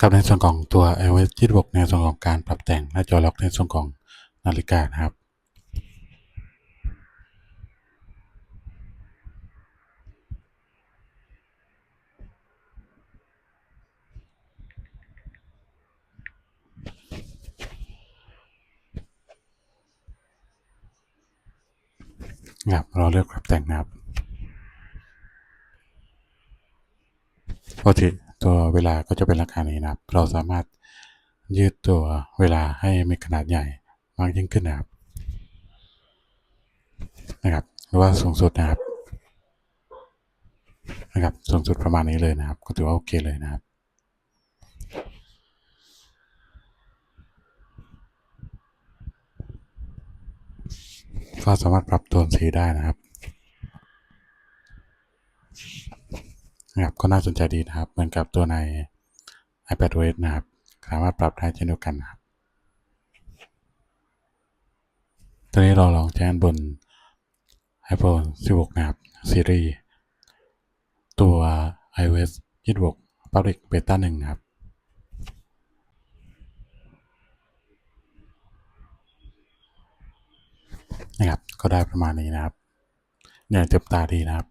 กับในส่วนของตัว iOS 26ในส่วนของการปรับแต่งหน้าจอล็อกในส่วนของนาฬิกานะครับครับเราเลือกปรับแต่งนะครับปกติ ตัวเวลาก็จะเป็นราคานี้นะครับ เราสามารถยืดตัวเวลาให้มีขนาดใหญ่มากยิ่งขึ้นนะครับนะครับหรือว่าสูงสุดนะครับนะครับสูงสุดประมาณนี้เลยนะครับ ก็ถือว่าโอเคเลยนะครับก็สามารถปรับโทนสีได้นะครับ นะครับก็น่าสนใจดีนะครับ เหมือนกับตัวใน iPadOS นะครับ สามารถปรับได้เช่นเดียวกันนะครับตอนนี้เราลองใช้นบน iPhone 16 นะครับ ซีรีส์ตัว iOS 26 Public Beta 1นะครับนะครับ ก็ได้ประมาณนี้นะครับเนี่ยเต็มตาดีนะครับ